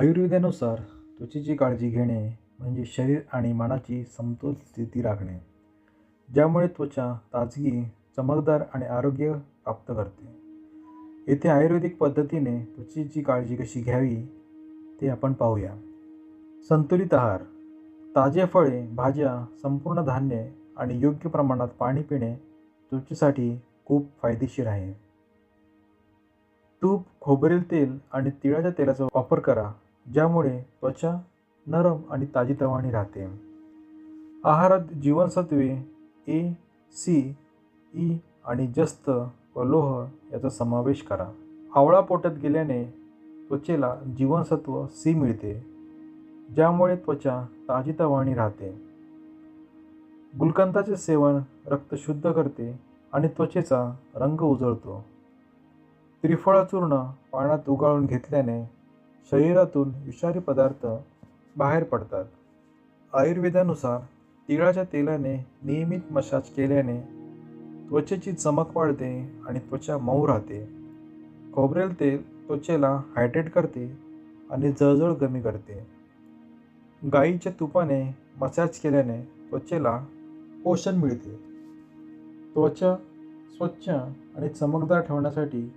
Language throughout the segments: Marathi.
आयुर्वेदानुसार त्वचेची काळजी घेणे म्हणजे शरीर आणि मनाची समतोल स्थिती राखणे ज्यामुळे त्वचा ताजगी चमकदार आणि आरोग्य प्राप्त करते. येथे आयुर्वेदिक पद्धतीने त्वचेची काळजी कशी घ्यावी ते आपण पाहूया. संतुलित आहार ताजे फळे भाज्या संपूर्ण धान्य आणि योग्य प्रमाणात पाणी पिणे त्वचेसाठी खूप फायदेशीर आहे. तूप खोबरेल तेल आणि तिळाच्या तेलाचा वापर करा. ज्यामुळे त्वचा नरम आणि ताजीतवाणी राहते. आहारात जीवनसत्वे ए सी ई आणि जस्त व लोह याचा समावेश करा. आवळा पोटात गेल्याने त्वचेला जीवनसत्व सी मिळते ज्यामुळे त्वचा ताजीतवाणी राहते. गुलकंदाचे सेवन रक्त शुद्ध करते आणि त्वचेचा रंग उजळतो. त्रिफळा चूर्ण पाण्यात उगाळून घेतल्याने शरीरातून विषारी पदार्थ बाहेर पडतात. आयुर्वेदानुसार तिळाच्या तेलाने नियमित मसाज केल्याने त्वचेची चमक वाढते आणि त्वचा मऊ राहते. खोबरेल तेल त्वचेला हायड्रेट करते आणि जळजळ कमी करते. गाईच्या तुपाने मसाज केल्याने त्वचेला पोषण मिळते. त्वचा स्वच्छ आणि चमकदार ठेवण्यासाठी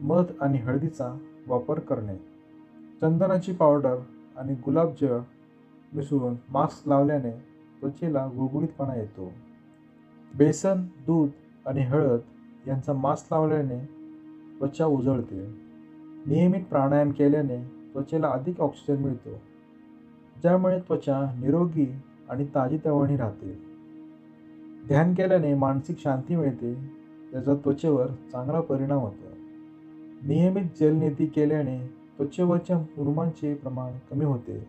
मध आणि हळदीचा वापर करणे. चंदनाची पावडर आणि गुलाबजळ मिसळून मास्क लावल्याने त्वचेला गुळगुळीतपणा येतो. बेसन दूध आणि हळद यांचा मास्क लावल्याने त्वचा उजळते. नियमित प्राणायाम केल्याने त्वचेला अधिक ऑक्सिजन मिळतो. ज्यामुळे त्वचा निरोगी आणि ताजीतवाणी राहते. ध्यान केल्याने मानसिक शांती मिळते त्याचा त्वचेवर चांगला परिणाम होतो. नियमित जलनीती केल्याने त्वचेवरच्या मुरुमांचे प्रमाण कमी होते.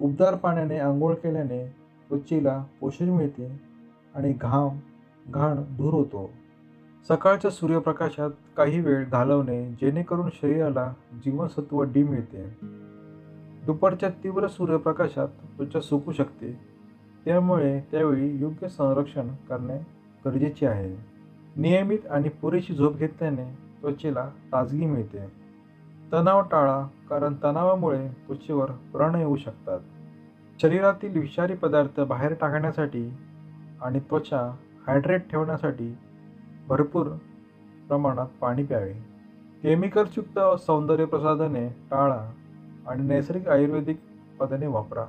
उबदार पाण्याने आंघोळ केल्याने त्वचेला पोषण मिळते आणि घाम घाण दूर होतो. सकाळच्या सूर्यप्रकाशात काही वेळ घालवणे जेणेकरून शरीराला जीवनसत्व डी मिळते. दुपारच्या तीव्र सूर्यप्रकाशात त्वचा सुकू शकते. त्यामुळे त्यावेळी योग्य संरक्षण करणे गरजेचे आहे. नियमित आणि पुरेशी झोप घेतल्याने त्वचेला ताजगी मिळते. तणाव टाळा कारण तणावामुळे त्वचेवर व्रण येऊ शकतात. शरीरातील विषारी पदार्थ बाहेर टाकण्यासाठी आणि त्वचा हायड्रेट ठेवण्यासाठी भरपूर प्रमाणात पाणी प्यावे. केमिकल्सयुक्त सौंदर्य प्रसाधने टाळा आणि नैसर्गिक आयुर्वेदिक पदने वापरा.